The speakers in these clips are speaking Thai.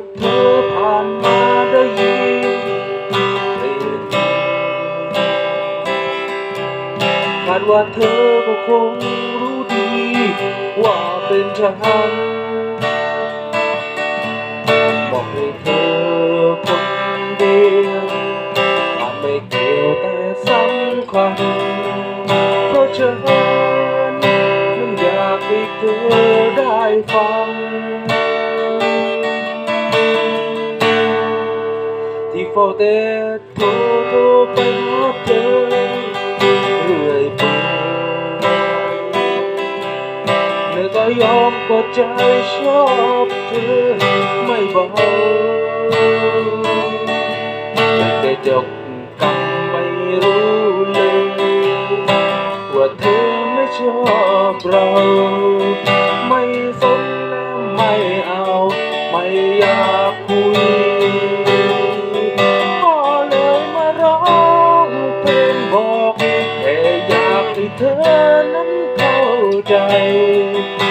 ว่าเธอผ่านมาได้ยินเพลงคาดว่าเธอก็คงรู้ดี ว่าเป็นฉันบอกให้เธอคนเดียวอาจไม่เกี่ยวแต่สำคัญเพราะฉันนั้นอยากให้เธอได้ฟัง ที่เฝ้าแต่โทรโทรไปหาเธอเรื่อยไปเธอก็ยอมกดใจชอบเธอไม่เบาแต่จบกันไม่รู้เลยว่าเธอไม่ชอบเราไม่สนและไม่เอา ไม่อยากคุย เธอนั้นเข้าใจ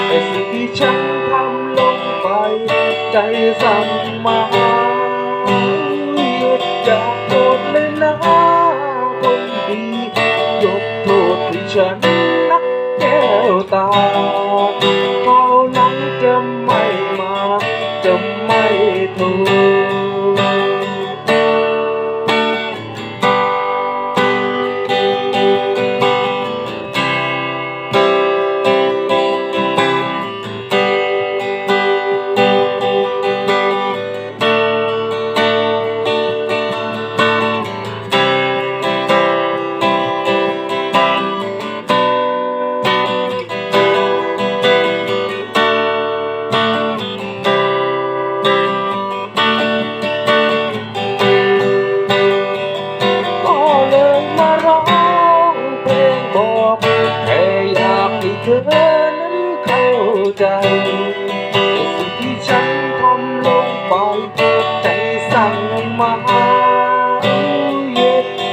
แต่สิ่งที่ฉันทำลงไป ใจสั่งมาอยากโกรธเลยนะคนดียกโทษให้ฉันนะแก้วตาเขาวหลังจะไม่มา จะไม่โทษ บอกแค่อยากให้เธอนั้นเข้าใจในสิ่งที่ฉันทำลงไปใจสั่งมา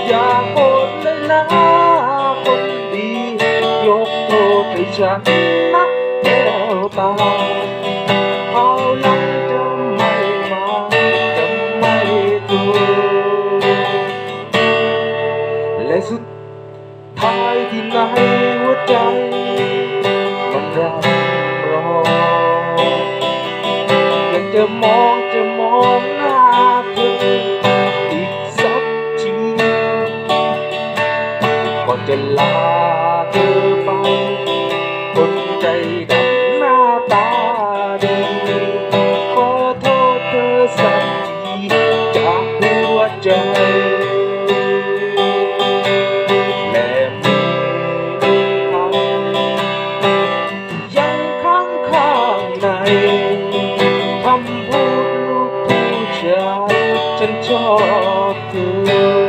อย่าโกรธเลยนะคนดียกโทษให้ฉันนะแก้วตาเขาลังจะไม่มาจะไม่ถูกและสุด ที่ในหัวใจมันรับรองอยากจะมองจะมองหน้าเธออีกสักทีก่อนจะลาเธอไปคนใจดำหน้าตาดีขอโทษเธอสักทีจากหัวใจ ค